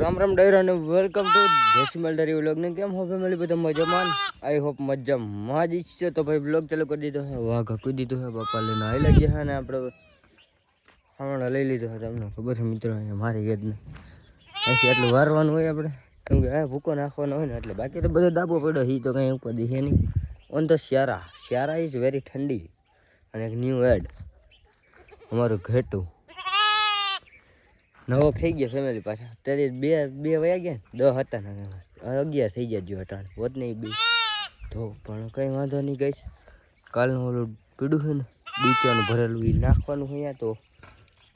રામ રામ ડાયરો અને welcome to ડેસિમલ ડરી વ્લોગ ને કેમ હો મળી બધા મજામાં? આઈ હોપ મજામાં જ છે. તો ભાઈ વ્લોગ ચાલુ કરી દીધો હે વાહ હકવી દીધો હે બાપા લઈને આવી લાગ્યા હે ને આપણે હમણાં લઈ લીધો હે તમને ખબર છે મિત્રો? અહીંયા મારી યાદ ને અહીંથી એટલું વારવાનું હોય આપણે. કેમ કે આ ભૂકો નાખવાનો હોય ને એટલે બાકી તો બધો દાબો પડ્યો એ તો કંઈ ઉપર દીધે નહીં. ઓન તો શિયારા શિયારા ઇઝ વેરી ઠંડી. અને એક ન્યૂ એડ અમારું ઘેટું. નવો થઈ ગયો ફેમિલી પાછા. અત્યારે બે બે વયા ગયા ને. દસ હતા ને અગિયાર થઈ ગયા જો અટાણ. હોત નહીં બે. તો પણ કંઈ વાંધો નહીં ગઈશ કાલનું ઓલું પીડું છે ને, બીચાનું ભરેલું એ નાખવાનું હોય તો.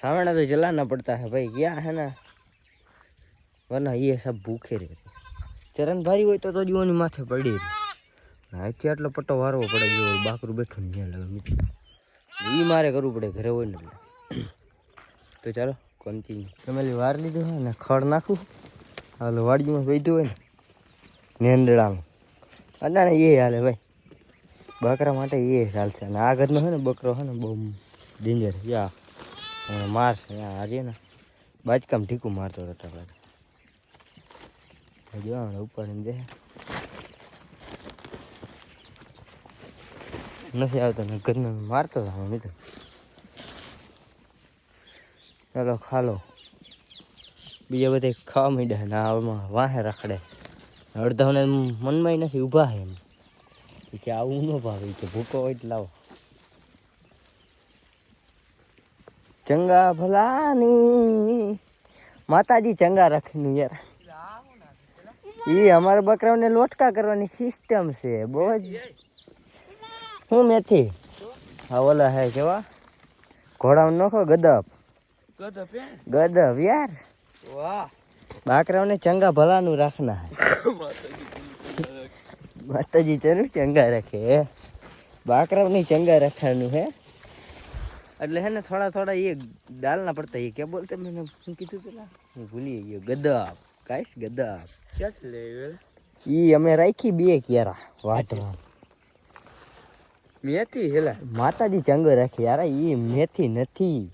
સાવણા તો જલાના પડતા હે ભાઈ. ગયા હે ને. વરના એ સબ ભૂખે રે ચરણ ભારી હોય તો તો જીવોની માથે પડી અહીંથી આટલો પટ્ટો વારવો પડે જો બાકરું બેઠું ને ત્યાં લાગે. એ મારે કરવું પડે ઘરે હોય ને તો ચાલો. કન્ટિન્યુ વાર લીધું હોય ને, ખડ નાખું હાલો વાડીમાં વૈધું હોય ને નેંદડામાં અટાણે એ હાલે ભાઈ. બકરા માટે એ ચાલશે અને આ ઘરનો છે ને, બકરો છે ને, બહુ ડેન્જર યા મારશે. આજે ને, બાજકામ ઠીકું મારતો હતો આપણે જોવાનું ઉપર દે નથી આવતો ને ઘરનો મારતો હતો મિત્રો. ચાલો ખાલો. બીજા બધા ખાવા માંડ્યા ને આમાં વાહે રખડે. અડધાને મનમાં નથી, ઊભા હે એમ. કે આવું ન ભાવે કે ભૂકો હોય લાવો. ચંગા ભલાની, માતાજી ચંગા રાખીનું યાર. એ અમારા બકરાઓને લોટકા કરવાની સિસ્ટમ છે, બહુ જ. હું મેથી? હા ઓલા હે કેવા? ઘોડામાં નખો ગદપ. ગદબ યાર વાહ. બાકરાઓને ચંગા ભલાનું રાખના માતાજી તને ચંગા રાખે બાકરાઓને ચંગા રાખવાનું હે? એટલે હે ને થોડા થોડા એ ડાલના પડતા એ કે બોલતે મને શું કીધું પેલા? હું ભૂલી ગયો. ગદબ કાઈશ ગદબ ક્યાંથી લઈ ઈ અમે રાખી બે ક્યારા વાતમાં મેથી હેલા. માતાજી ચંગો રાખે યાર ઈ મેથી નથી.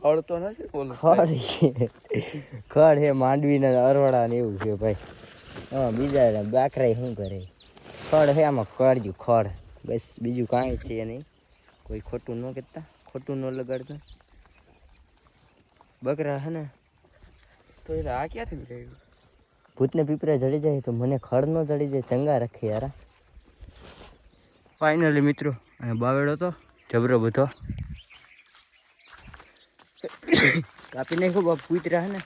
ખડ તો નથી બોલો. ખડ છે. ખડ હે માંડવીના અરવાડા ને એવું છે ભાઈ. હા બીજા બાકરાય શું કરે? ખડ હે આમાં કરજો ખડ. બસ બીજું કાંઈ છે નહીં. કોઈ ખોટું ન કહેતા ખોટું ન લગાડતા. બકરા હે ને? તો એટલે આ ક્યાંથી રહ્યું ભૂતને પીપરા જડી જાય તો મને ખડ ન જડી જાય ચંગા રાખે યાર. ફાઇનલી મિત્રો બાવેડો તો જબરો બધો. કાપી નાખ્યો, બાપ કૂતરા ને.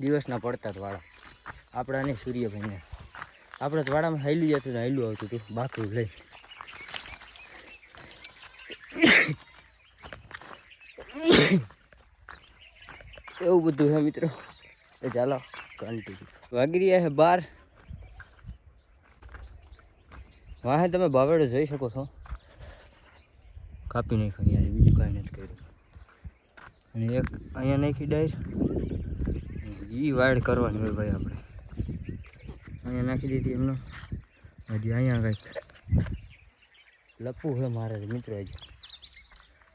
દિવસના પડતા વાળા. આપણા નહીં સૂર્યભાઈને. આપણે વાળામાં હાઈલું જતું ને આવતું હતું. બાકરું લઈ. એવું બધું છે મિત્રો. એ ચાલો કન્ટિન્યુ વાગી રહ્યા છે બાર. વાહે તમે બાવેડો જોઈ શકો છો. કાપી નાખ્યો યાર બીજું કાંઈ નથી કર્યું. અને એક અહીંયા નાખી ડાયર. એ વાડ કરવાની હોય ભાઈ આપણે. અહીંયા નાખી દીધી એમનો. હજી અહીંયા કંઈક. લપવું છે મારે મિત્રો હજી.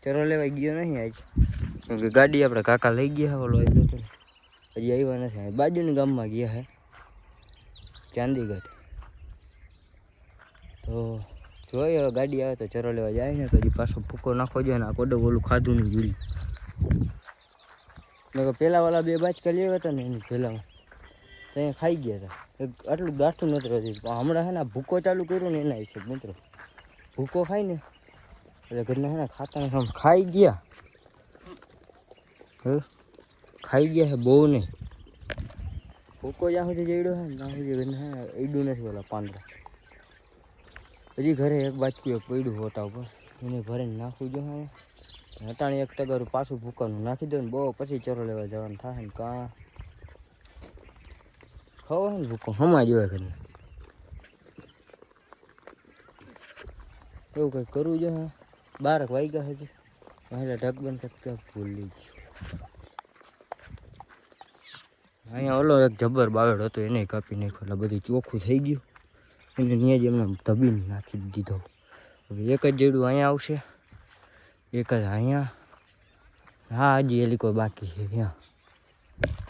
ચરો લેવાય ગયો નહીં આજ. કેમ કે ગાડી આપણે કાકા લઈ ગયા ઓલો હતો હજી આવ્યા નથી. બાજુની ગામમાં ગયા હે. ચાંદીગઢ. તો જોઈએ ગાડી આવે તો ચરો લેવા જાય ને તો હજી પાછો ભૂકો નાખો જોઈએ ને આ કોડો ઓલું ખાધું નહીં ભૂલી. મેં કહ્યું પેલા વાળા બે બાચકા લેવા હતા ને એની પહેલામાં તો અહીંયા ખાઈ ગયા હતા. એક આટલું ગાંઠું નથી રહેતું. પણ હમણાં છે ને આ ભૂકો ચાલુ કર્યો ને એના હિસાબ, મિત્રો. ભૂકો ખાય ને, એટલે ઘરના છે ને ખાતા ને આમ ખાઈ ગયા. હે? ખાઈ ગયા છે બહુ નહીં. ભૂકો જ્યાં સુધી જઈડ્યો છે ને, ત્યાં સુધી ઘરના છે ને ઈડું નથી ઓલા પાંદડા. હજી ઘરે એક બાચકું એક પડ્યું હોટા ઉપર. એને ભરીને નાખવું જોઈએ હટાણી એક ટગર પાછું ભૂકાનું નાખી દો ને બહુ પછી ચરો લેવા જવાનું થાય ને કાં. ખવાય ને ભૂકો હમા હોય ઘરને. એવું કંઈક કરવું જોઈએ બારક વાગ્યા હજી. પહેલાં ઢગ બંધ કરતા ભૂલી ગયું. અહીંયા ઓલો એક જબર બાવેડ હતો, એને કાપી નાખ્યો, એટલે બધું ચોખ્ખું થઈ ગયું. એને ત્યાં જ એમને ધબીને નાખી દીધો. હવે એક જ જેડું અહીંયા આવશે. એક જ અહીંયા. હા, હજી એલી કોઈ બાકી છે ત્યાં.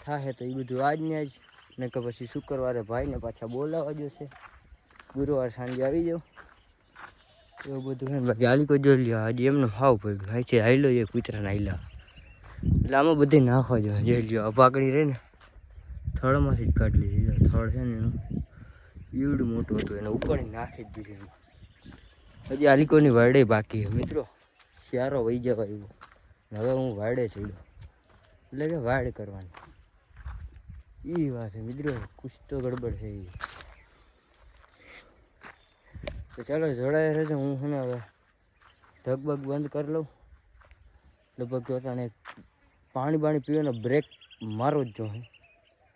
થાશે તો એ બધું આજને જ ને કે પછી શુક્રવારે ભાઈને પાછા બોલાવવા જશે. ગુરુવાર સાંજે આવી જાઉં. એવું બધું હોય બાકી હાલી કોઈ જોઈ લ્યો, હજી એમનો ભાવ પડ્યો હાઈ છે હાઈલો એ કૂતરાને હાઈલા એટલે આમાં બધી નાખવા જોઈએ જોઈ લ્યો, આ પાકડી રહી ને થળમાંથી જ કાઢી લીધી થળ છે ને એનું. ઈવડું મોટું હતું, એને ઉપાડી નાખી જ દીધી. હજી આલિકોની વરડે બાકી મિત્રો. શિયાળો વહી જવા આવ્યો હવે હું વાડે ચડ્યો. એટલે કે વાડ કરવાની. એ વાત છે મિત્રો, કુછ તો ગડબડ છે ગઈ તો ચાલો જોડાયા રહેજો, હું છે ને હવે ઢગબગ બંધ કરી લઉં. લગભગ અટાણે પાણી બાણી પીવાનો બ્રેક મારો જ જો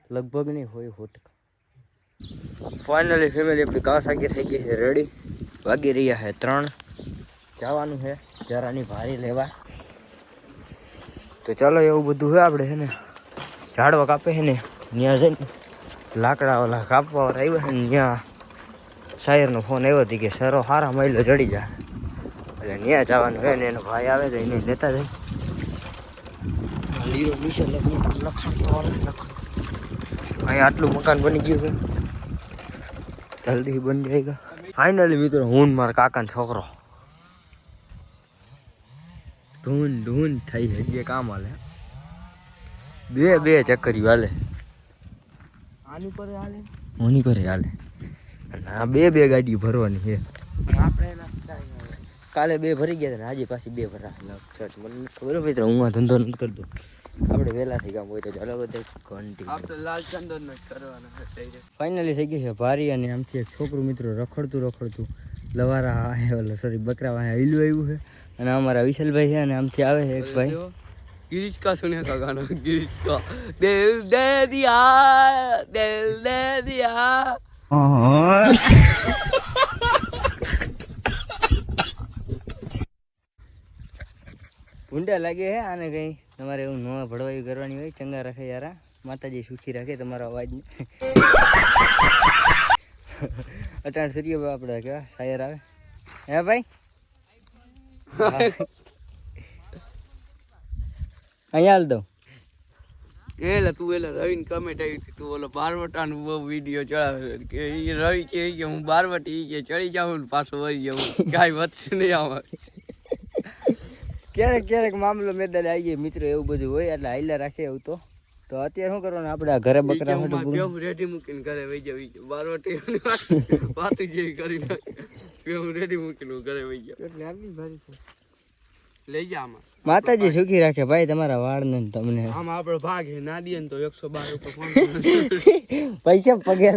લગભગ નહીં હોય હોટ ફાઇનલી ફેમિલી આપણી કાવાસાકી થઈ ગઈ છે રેડી વાગી રહ્યા છે ત્રણ. જવાનું છે. જરાની ભારી લેવા. તો ચાલો એવું બધું છે આપણે છે ને, ઝાડવા કાપે છે ને, ત્યાં જઈને લાકડા ઓલા કાપવા આવ્યા ને, ત્યાં શાયરનો ફોન આવ્યો હતો કે, સરો સારા મહિલો ચડી જા. એટલે ત્યાં જવાનું છે ને, એનો ભાઈ આવે તો એને લેતા જાય. અહીંયા આટલું મકાન બની ગયું જલ્દી બની જાયગા ફાઇનલી મિત્રો, હું મારા કાકાનો છોકરો. ધૂન ધૂન થઈ છે જે કામ હાલે. બે બે ચક્કરી હાલે. આની પર હાલે? ઓની પર હાલે. આ બે બે ગાડી ભરવાની છે. આપણે કાલે બે ભરી ગયા ને આજે પાછી બે ભરા. શર્ટ મને ખબર મિત્રો હું આ ધંધો નથી કરતો. આપણે વહેલા થઈ ગયા હોય તો ચાલો બધા ઘંટી આપણે લાલ ચંદન કરવાના ફાઇનલી થઈ ગઈ છે ભારી અને આમથી એક છોકરું મિત્રો રખડતું રખડતું. લવારા સોરી બકરા વાહે હિલું આવ્યું છે. અને અમારા વિશાલભાઈ છે અને આમથી આવે છે એક ભાઈ. ગિરીશ કા સુને કા ગાનો? ગિરીશ દિલ દે દિયા દિલ દે દિયા. ભૂંડા લાગે હે આને કઈ? તમારે એવું નવા ભળવાયું કરવાની હોય ચંગા રાખે યારા માતાજી સુખી રાખે તમારો અવાજને. અટાણ સૂર્ય આપણે કેવા શાયર આવે. હે ભાઈ? અહીંયા હાલ દઉં. એલા તું એલા રવિને કમેન્ટ આવી હતી. તું ઓલો બારવટાનો બહુ વીડિયો ચડાવે કે એ રવિ કે કે હું બારવટી કે ચડી જાઉં ને પાછો વળી જાઉં. કાંઈ વધશે નહીં આમાં. ક્યારેક ક્યારેક મામલો મેદાન આવી જાય. મિત્રો એવું બધું હોય એટલે હાઈલા રાખે એવું તો. તો અત્યારે શું કરવાનું? આપણે ઘરે બકરા રેડી મૂકીને ઘરે વહી જવી બારવટી વાતું જેવી કરી નાખી. બેહું રેડી મૂકીને ઘરે વહી જાઉં એટલે આગલી ભારી છે. લઈ જા આમાં. માતાજી સુખી રાખે ભાઈ તમારા વાળ ને તમને. આમ આપણો ભાગ હે ના દઈએ તો એકસો બાર ઉપર ફોન પૈસા પગે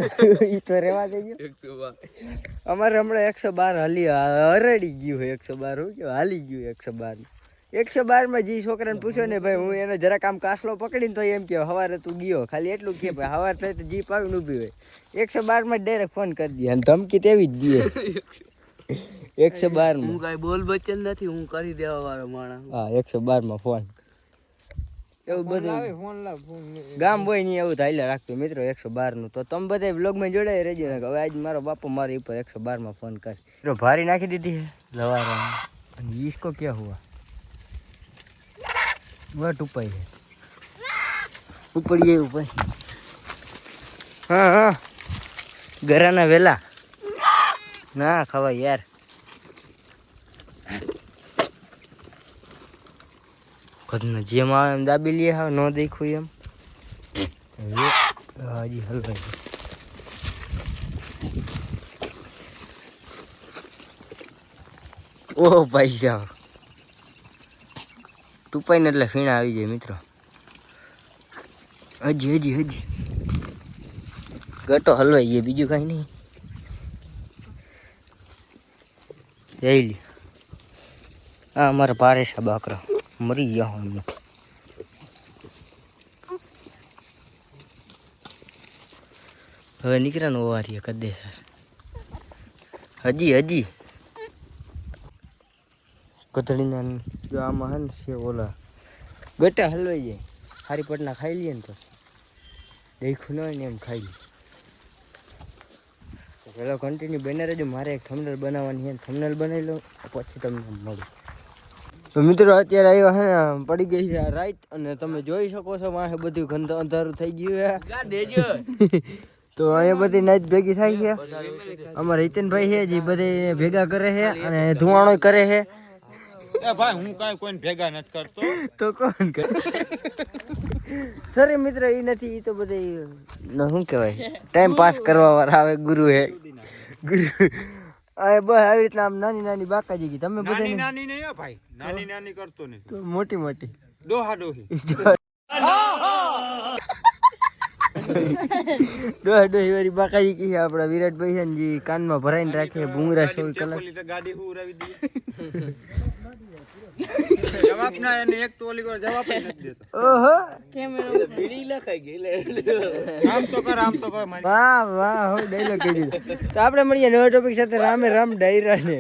ઈ તો રેવા દેજો. એકસો બાર. અમારે હમણાં એકસો બાર હલી હરડી ગયું હોય એકસો બાર હું કેવું હાલી ગયું એકસો બાર. એકસો બારમાં જે છોકરાને પૂછો ને ભાઈ હું એને જરાક આમ કાસલો પકડીને તો એમ કે હવારે તું ગયો ખાલી એટલું કે ભાઈ હવાર થાય તો જીપ આવીને ઊભી હોય. એકસો બારમાં ડાયરેક્ટ ફોન કરી દે અને ધમકી તેવી જ દે. એકસો બાર હું કઈ બોલ બચન નથી હું કરી દેવા વાળો માણસ. હા એકસો બારમાં ફોન. એવું બધું. ફોન ગામ બોય નહીં એવું થાય રાખતું મિત્રો એકસો બાર તો તમે બધા બ્લોગમાં જોડાઈ રહેજો. આજ મારો બાપો મારી ઉપર એકસો બાર ફોન કર. મિત્રો ભારી નાખી દીધી છે લવારા. ઈસકો ક્યાં હુઆ? વટ ઉપાય છે. ઉપડીએ ઉપર હા હા. ઘરાના વેલા. ના, ખવાય યાર. કદના જેમ આવે એમ દાબી લઈએ હા, ન દેખું એમ. હજી હલવાઈ. ઓહ ભાઈ સાહેબ. ટુપાઈને એટલે ફીણા આવી જાય, મિત્રો. હજી હજી હજી. ગટો હલવાઈ ગયો, બીજું કાંઈ નહીં. જઈ હા અમારા છે બાકરા. મરી ગયા હું હવે નીકળ્યાનું ઓવારીએ કદે સર હજી હજી. કથળીના જો આમાં હે ને છે ઓલા. ગટા હલવાઈ જાય. હારી પટના ખાઈ લઈએ ને તો. દેખું ન હોય ને એમ ખાઈ લઈએ પેલો કન્ટિન્યુ બને રહેજો. મારે એક થમનલ બનાવવાની છે. થમનલ બનાવી લઉં પછી તમને મળું. તો મિત્રો અત્યારે આવ્યો હે ને પડી ગઈ છે રાઈટ અને તમે જોઈ શકો છો માહે બધું ગંધ અંધારું થઈ ગયું છે. તો અહીંયા બધી નાઈટ ભેગી થાય છે. અમારા હિતેનભાઈ છે જે બધે ભેગા કરે છે અને ધુવાણો કરે છે. એ ભાઈ હું કાંઈ કોઈને ભેગા નથી કરતો. તો કોણ કરે? સર મિત્ર એ નથી એ તો બધે શું કહેવાય? ટાઈમ પાસ કરવા વાળા આવે ગુરુ હે. ગુરુ આ બસ આવી રીતના આમ નાની નાની બાકાજી કી તમે નાની બધા નાની નહીં ભાઈ. નાની નાની કરતો નહીં. મોટી મોટી. દોહા ડોહી ડોહ ડોહી વાળી બાકાજી કી છે આપણા વિરાટભાઈ છે ને કાનમાં ભરાઈને રાખે ભૂંગરા સોળ કલાક. ગાડી ઉરાવી દઈએ. જવાબ ના એને એક તો ઓલી જવાબ નથી દેતો. ઓહો. બીડી લખાઈ ગઈ લે આમ તો કર આમ તો કર વાહ વાહ હો ડાયલોગ કહી દીધો. તો આપણે મળીએ નવા ટોપિક સાથે રામે રામ ડાયરા ને